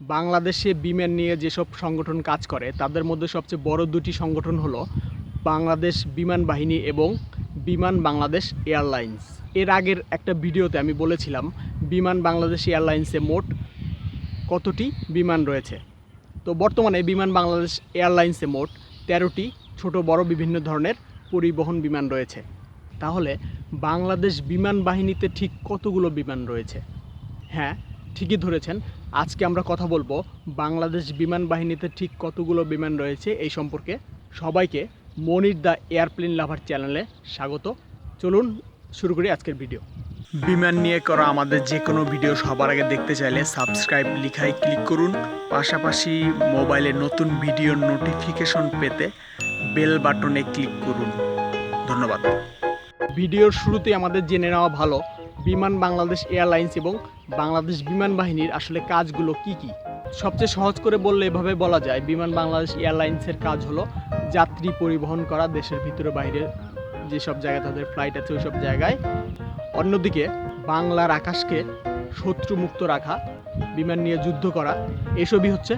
বাংলাদেশে বিমান নিয়ে যেসব সংগঠন কাজ করে, তাদের মধ্যে সবচেয়ে বড় দুটি সংগঠন হলো বাংলাদেশ বিমান বাহিনী এবং বিমান বাংলাদেশ এয়ারলাইন্স। এর আগের একটা ভিডিওতে আমি বলেছিলাম, বিমান বাংলাদেশ এয়ারলাইন্সে মোট কতটি বিমান রয়েছে? তো বর্তমানে বিমান বাংলাদেশ এয়ারলাইন্সে মোট তেরোটি ছোট, বড়, বিভিন্ন ধরনের পরিবহন বিমান রয়েছে। তাহলে বাংলাদেশ বিমান বাহিনীতে ঠিক কতগুলো বিমান রয়েছে? হ্যাঁ ঠিকই ধরেছেন। আজকে আমরা কথা বলব বাংলাদেশ বিমান বাহিনীতে ঠিক কতগুলো বিমান রয়েছে এই সম্পর্কে। সবাইকে মনির দ্য এয়ারপ্লেন লাভার চ্যানেলে স্বাগত। চলুন শুরু করি আজকের ভিডিও। বিমান নিয়ে করা আমাদের যে কোনো ভিডিও সবার আগে দেখতে চাইলে সাবস্ক্রাইব লিখায় ক্লিক করুন। পাশাপাশি মোবাইলে নতুন ভিডিওর নোটিফিকেশন পেতে বেল বাটনে ক্লিক করুন। ধন্যবাদ। ভিডিওর শুরুতে আমাদের জেনে নেওয়া ভালো বিমান বাংলাদেশ এয়ারলাইন্স এবং বাংলাদেশ বিমান বাহিনীর আসলে কাজগুলো কি কি? সবচেয়ে সহজ করে বললে এভাবে বলা যায়, বিমান বাংলাদেশ এয়ারলাইন্সের কাজ হলো যাত্রী পরিবহন করা, দেশের ভিতরে বাইরে যেসব জায়গায় তাদের ফ্লাইট আছে ওইসব জায়গায়। অন্যদিকে বাংলার আকাশকে শত্রুমুক্ত রাখা, বিমান নিয়ে যুদ্ধ করা, এসবই হচ্ছে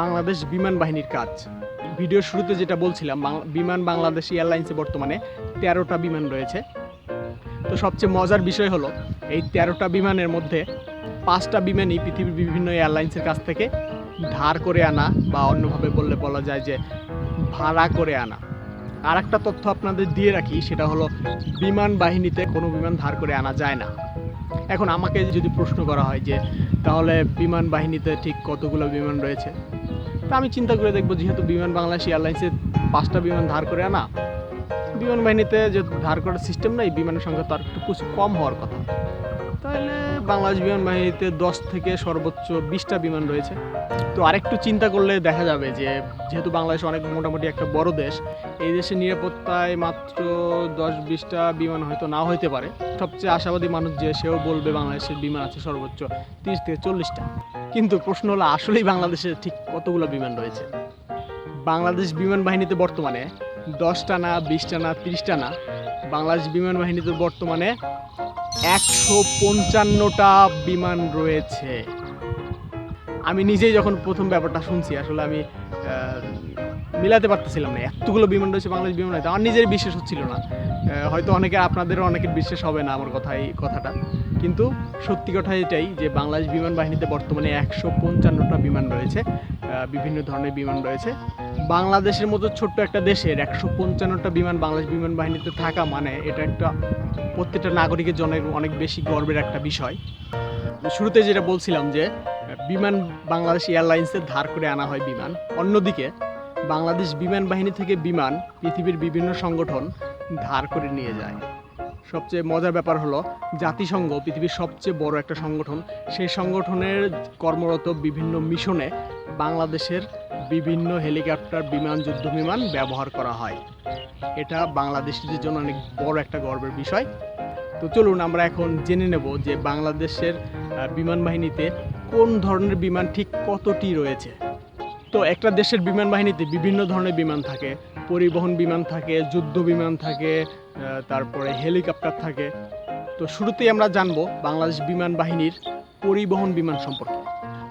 বাংলাদেশ বিমান বাহিনীর কাজ। ভিডিওর শুরুতে যেটা বলছিলাম বিমান বাংলাদেশ এয়ারলাইন্সে বর্তমানে তেরোটা বিমান রয়েছে। তো সবচেয়ে মজার বিষয় হলো, এই তেরোটা বিমানের মধ্যে পাঁচটা বিমানই পৃথিবীর বিভিন্ন এয়ারলাইন্সের কাছ থেকে ধার করে আনা বা অন্যভাবে বললে বলা যায় যে ভাড়া করে আনা। আর একটা তথ্য আপনাদের দিয়ে রাখি, সেটা হলো বিমান বাহিনীতে কোনো বিমান ধার করে আনা যায় না। এখন আমাকে যদি প্রশ্ন করা হয় যে, তাহলে বিমান বাহিনীতে ঠিক কতগুলো বিমান রয়েছে? তা আমি চিন্তা করে দেখব, যেহেতু বিমান বাংলাদেশ এয়ারলাইন্সের পাঁচটা বিমান ধার করে আনা বিমান বাহিনীতে যে ধার করার সিস্টেম নাই, বিমানের সংখ্যা তো আর একটু কিছু কম হওয়ার কথা। তাহলে বাংলাদেশ বিমান বাহিনীতে দশ থেকে সর্বোচ্চ বিশটা বিমান রয়েছে। তো আরেকটু চিন্তা করলে দেখা যাবে যে, যেহেতু বাংলাদেশ অনেক মোটামুটি একটা বড় দেশ, এই দেশের নিরাপত্তায় মাত্র দশ বিশটা বিমান হয়তো না হইতে পারে। সবচেয়ে আশাবাদী মানুষ যে, সেও বলবে বাংলাদেশের বিমান আছে সর্বোচ্চ তিরিশ থেকে চল্লিশটা। কিন্তু প্রশ্ন হলো, আসলেই বাংলাদেশে ঠিক কতগুলো বিমান রয়েছে? বাংলাদেশ বিমান বাহিনীতে বর্তমানে দশটা না বিশটা না তিরিশটা না বাংলাদেশ বিমান বাহিনীতে বর্তমানে একশো পঞ্চান্নটা বিমান রয়েছে। আমি নিজেই যখন প্রথম ব্যাপারটা শুনছি, আসলে আমি মিলাতে পারতেছিলাম না। এতগুলো বিমান রয়েছে বাংলাদেশ বিমান বাহিনীতে আমার নিজের বিশ্বাস হচ্ছিল না। হয়তো অনেকে আপনাদেরও অনেকের বিশ্বাস হবে না আমার কথা, এই কথাটা। কিন্তু সত্যি কথা এটাই যে বাংলাদেশ বিমান বাহিনীতে বর্তমানে একশো পঞ্চান্নটা বিমান রয়েছে বিভিন্ন ধরনের বিমান রয়েছে। বাংলাদেশের মতো ছোট্ট একটা দেশের একশো পঞ্চান্নটা বিমান বাংলাদেশ বিমান বাহিনীতে থাকা মানে এটা একটা প্রত্যেকটা নাগরিকের জন্য অনেক বেশি গর্বের একটা বিষয়। শুরুতে যেটা বলছিলাম যে বিমান বাংলাদেশ এয়ারলাইন্সে ধার করে আনা হয় বিমান। অন্যদিকে বাংলাদেশ বিমান বাহিনী থেকে বিমান পৃথিবীর বিভিন্ন সংগঠন ধার করে নিয়ে যায়। সবচেয়ে মজার ব্যাপার হলো, জাতিসংঘ পৃথিবীর সবচেয়ে বড় একটা সংগঠন। সেই সংগঠনের কর্মরত বিভিন্ন মিশনে বাংলাদেশের বিভিন্ন হেলিকপ্টার বিমান, যুদ্ধ বিমান ব্যবহার করা হয়। এটা বাংলাদেশিদের জন্য অনেক বড় একটা গর্বের বিষয়। তো চলুন আমরা এখন জেনে নেব যে বাংলাদেশের বিমান বাহিনীতে কোন ধরনের বিমান ঠিক কতটি রয়েছে। তো একটা দেশের বিমান বাহিনীতে বিভিন্ন ধরনের বিমান থাকে। পরিবহন বিমান থাকে, যুদ্ধ বিমান থাকে তারপরে হেলিকপ্টার থাকে। তো শুরুতেই আমরা জানব বাংলাদেশ বিমান বাহিনীর পরিবহন বিমান সম্পর্কে।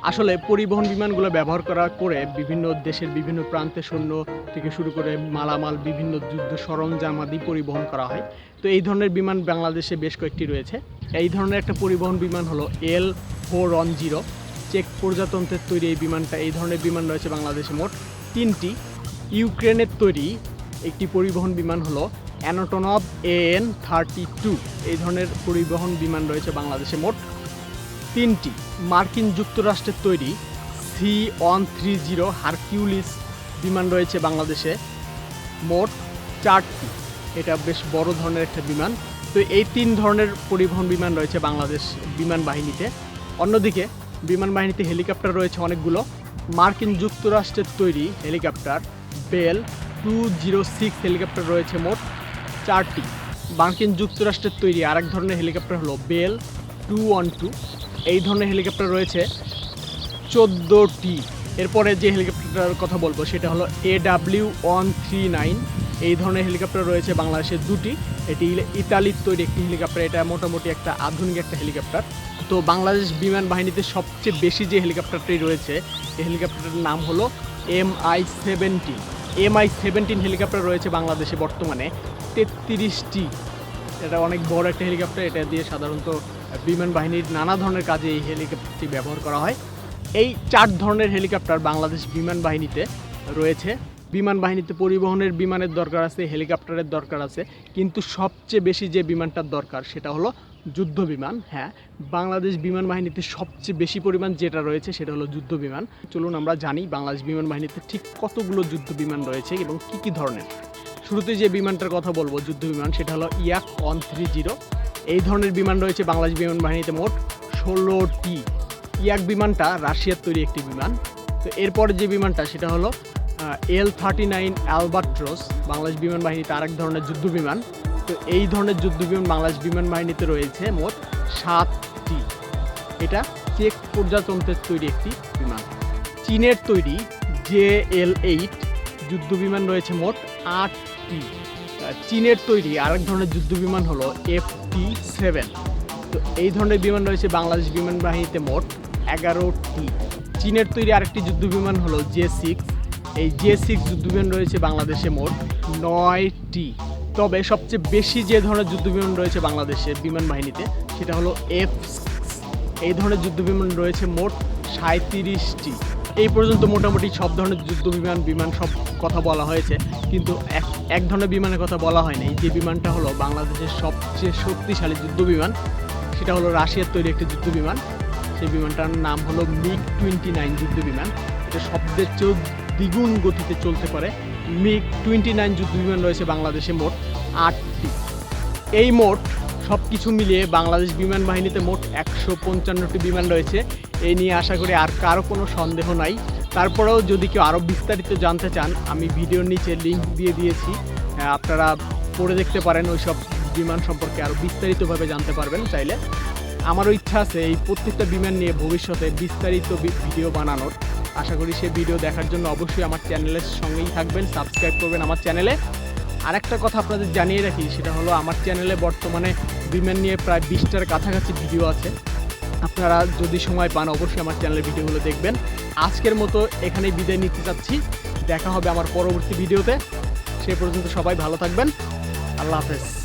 আসলে পরিবহন বিমানগুলো ব্যবহার করা করে বিভিন্ন দেশের বিভিন্ন প্রান্তে সৈন্য থেকে শুরু করে মালামাল, বিভিন্ন যুদ্ধ সরঞ্জাম আদি পরিবহন করা হয়। তো এই ধরনের বিমান বাংলাদেশে বেশ কয়েকটি রয়েছে। এই ধরনের একটা পরিবহন বিমান হলো এল ফোর ওয়ান জিরো। চেক প্রজাতন্ত্রের তৈরি এই বিমানটা, এই ধরনের বিমান রয়েছে বাংলাদেশে মোট তিনটি। ইউক্রেনের তৈরি একটি পরিবহন বিমান হলো অ্যানোটনব এএন থার্টি টু এই ধরনের পরিবহন বিমান রয়েছে বাংলাদেশে মোট তিনটি। মার্কিন যুক্তরাষ্ট্রের তৈরি C one three zero Hercules বিমান রয়েছে বাংলাদেশে মোট চারটি। এটা বেশ বড় ধরনের একটা বিমান। তো এই তিন ধরনের পরিবহন বিমান রয়েছে বাংলাদেশ বিমান বাহিনীতে। অন্যদিকে বিমান বাহিনীতে হেলিকপ্টার রয়েছে অনেকগুলো। মার্কিন যুক্তরাষ্ট্রের তৈরি helicopter, Bell two zero six helicopter রয়েছে মোট চারটি। মার্কিন যুক্তরাষ্ট্রের তৈরি আরেক ধরনের হেলিকপ্টার হলো বেল টু ওয়ান টু। এই ধরনের হেলিকপ্টার রয়েছে চোদ্দোটি। এরপরে যে হেলিকপ্টারটার কথা বলব, সেটা হলো A W one three nine. এই ধরনের হেলিকপ্টার রয়েছে বাংলাদেশের দুটি। এটি ইতালির তৈরি একটি হেলিকপ্টার। এটা মোটামুটি একটা আধুনিক একটা হেলিকপ্টার। তো বাংলাদেশ বিমান বাহিনীতে সবচেয়ে বেশি যে হেলিকপ্টারটি রয়েছে, এই হেলিকপ্টারটার নাম হলো M I seventeen. M I seventeen helicopter রয়েছে বাংলাদেশে বর্তমানে, তেত্রিশটি। এটা অনেক বড় একটা হেলিকপ্টার, এটা দিয়ে সাধারণত বিমান বাহিনীর নানা ধরনের কাজে এই হেলিকপ্টারটি ব্যবহার করা হয়। এই চার ধরনের হেলিকপ্টার বাংলাদেশ বিমান বাহিনীতে রয়েছে। বিমান বাহিনীতে পরিবহনের বিমানের দরকার আছে, হেলিকপ্টারের দরকার আছে, কিন্তু সবচেয়ে বেশি যে বিমানটার দরকার সেটা হলো যুদ্ধ বিমান হ্যাঁ। বাংলাদেশ বিমান বাহিনীতে সবচেয়ে বেশি পরিমাণ যেটা রয়েছে সেটা হলো যুদ্ধ বিমান চলুন আমরা জানি বাংলাদেশ বিমান বাহিনীতে ঠিক কতগুলো যুদ্ধ বিমান রয়েছে এবং কী কী ধরনের। শুরুতে যে বিমানটার কথা বলব যুদ্ধ বিমান সেটা হলো ইয়াক ওয়ান থ্রি জিরো। এই ধরনের বিমান রয়েছে বাংলাদেশ বিমান বাহিনীতে মোট ষোলোটি। ইয়াক বিমানটা রাশিয়ার তৈরি একটি বিমান। তো এরপরে যে বিমানটা, সেটা হলো L thirty nine Albatross, Bangladesh বিমান বাহিনীতে আরেক ধরনের যুদ্ধ বিমান তো এই ধরনের যুদ্ধ বিমান বাংলাদেশ বিমান বাহিনীতে রয়েছে মোট সাতটি। এটা চেক প্রজাতন্ত্রের তৈরি একটি বিমান। চীনের তৈরি জে এল এইট যুদ্ধ বিমান রয়েছে মোট আটটি। চীনের তৈরি আরেক ধরনের যুদ্ধ বিমান হলো এফ টি সেভেন। তো এই ধরনের বিমান রয়েছে বাংলাদেশ বিমান বাহিনীতে মোট এগারোটি। চীনের তৈরি আরেকটি যুদ্ধ বিমান হলো জে সিক্স। এই জে সিক্স যুদ্ধ বিমান রয়েছে বাংলাদেশে মোট নয়টি। তবে সবচেয়ে বেশি যে ধরনের যুদ্ধ বিমান রয়েছে বাংলাদেশের বিমান বাহিনীতে, সেটা হলো এফ এই ধরনের যুদ্ধ বিমান রয়েছে মোট সাঁত্রিশটি এই পর্যন্ত মোটামুটি সব ধরনের যুদ্ধ বিমান বিমান সব কথা বলা হয়েছে। কিন্তু এক এক ধরনের বিমানের কথা বলা হয়নি যে বিমানটা হলো বাংলাদেশের সবচেয়ে শক্তিশালী যুদ্ধ বিমান সেটা হলো রাশিয়ার তৈরি একটি যুদ্ধ বিমান সেই বিমানটার নাম হলো মিগ টোয়েন্টি নাইন যুদ্ধ বিমান এটা শব্দের চেয়েও দ্বিগুণ গতিতে চলতে পারে। মিগ টোয়েন্টি নাইন যুদ্ধ বিমান রয়েছে বাংলাদেশে মোট আটটি। এই মোট সব কিছু মিলিয়ে বাংলাদেশ বিমান বাহিনীতে মোট একশো পঞ্চান্নটি বিমান রয়েছে। এই নিয়ে আশা করি আর কারও কোনো সন্দেহ নাই। তারপরেও যদি কেউ আরও বিস্তারিত জানতে চান, আমি ভিডিওর নিচে লিঙ্ক দিয়ে দিয়েছি। আপনারা পড়ে দেখতে পারেন ওই সব বিমান সম্পর্কে আরও বিস্তারিতভাবে জানতে পারবেন চাইলে। আমারও ইচ্ছা আছে এই প্রত্যেকটা বিমান নিয়ে ভবিষ্যতে বিস্তারিত ভিডিও বানানোর। আশা করি সেই ভিডিও দেখার জন্য অবশ্যই আমার চ্যানেলের সঙ্গেই থাকবেন সাবস্ক্রাইব করবেন আমার চ্যানেলে আরেকটা কথা আপনাদের জানিয়ে রাখি, সেটা হলো আমার চ্যানেলে বর্তমানে বিমান নিয়ে প্রায় বিশটার কাছাকাছি ভিডিও আছে। আপনারা যদি সময় পান, অবশ্যই আমার চ্যানেলের ভিডিওগুলো দেখবেন। আজকের মতো এখানেই বিদায় নিতে চাচ্ছি। দেখা হবে আমার পরবর্তী ভিডিওতে সে পর্যন্ত সবাই ভালো থাকবেন। আল্লাহ হাফেজ।